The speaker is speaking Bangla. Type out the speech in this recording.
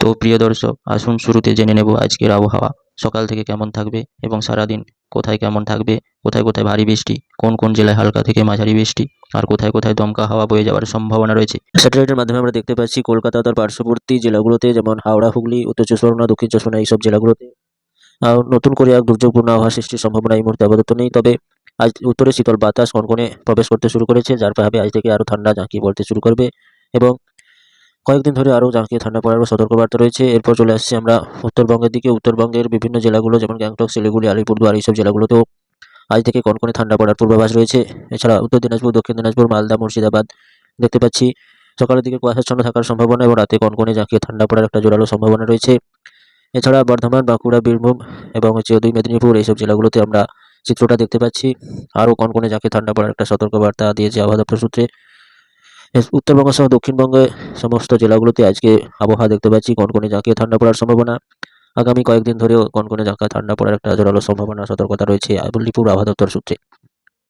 তো প্রিয় দর্শক, আসুন শুরুতে জেনে নেব আজকের আবহাওয়া। সকাল থেকে কেমন থাকবে এবং সারাদিন কোথায় কেমন থাকবে? কোথায় কোথায় ভারী বৃষ্টি? কোন কোন জেলায় হালকা থেকে মাঝারি বৃষ্টি? আর কোথায় কোথায় দমকা হাওয়া বয়ে যাওয়ার সম্ভাবনা রয়েছে? স্যাটেলাইটের মাধ্যমে আমরা দেখতে পাচ্ছি কলকাতা, তার পার্শ্ববর্তী জেলাগুলোতে যেমন হাওড়া, হুগলি, উত্তর চব্বিশ পরগনা, দক্ষিণ চব্বিশ পরগনা এইসব জেলাগুলোতে নতুন করে এক দুর্যোগপূর্ণ আবহাওয়া সৃষ্টির সম্ভাবনা এই মুহূর্তে আপাতত নেই। তবে আজ উত্তরে শীতল বাতাস, কনকনে প্রবেশ করতে শুরু করেছে, যার প্রভাবে আজ থেকে আরও ঠান্ডা জাঁকিয়ে পড়তে শুরু করবে এবং কয়েকদিন ধরে আরও জাঁকিয়ে ঠান্ডা পড়ারও সতর্কবার্তা রয়েছে। এরপর চলে আসছি আমরা উত্তরবঙ্গের দিকে। উত্তরবঙ্গের বিভিন্ন জেলাগুলো, যেমন গ্যাংটক, শিলিগুড়ি, আলিপুরদুয়ার, এইসব জেলাগুলোতেও আজ থেকে কনকনে ঠান্ডা পড়ার পূর্বাভাস রয়েছে। এছাড়া উত্তর দিনাজপুর, দক্ষিণ দিনাজপুর, মালদা, মুর্শিদাবাদ দেখতে পাচ্ছি। সকালের দিকে কুয়াশাচ্ছন্ন থাকার সম্ভাবনা এবং রাতে কনকনে জাঁকিয়ে ঠান্ডা পড়ার একটা জোরালো সম্ভাবনা রয়েছে। এছাড়া বর্ধমান, বাঁকুড়া, বীরভূম এবং হচ্ছে দুই মেদিনীপুর এইসব জেলাগুলোতে আমরা চিত্রটা দেখতে পাচ্ছি। আরও কনকনে জাঁকিয়ে ঠান্ডা পড়ার একটা সতর্কবার্তা দিয়েছে আবহাওয়া দপ্তর সূত্রে। উত্তরবঙ্গ সহ দক্ষিণবঙ্গে সমস্ত জেলাগুলোতে আজকে আবহাওয়া দেখতে পাচ্ছি, কনকনে জাঁকিয়ে ঠান্ডা পড়ার সম্ভাবনা। আগামী কয়েকদিন ধরেও কনকনে জাঁকা ঠান্ডা পড়ার একটা জোরালো সম্ভাবনা, সতর্কতা রয়েছে আলিপুর আবহাওয়া দপ্তর সূত্রে।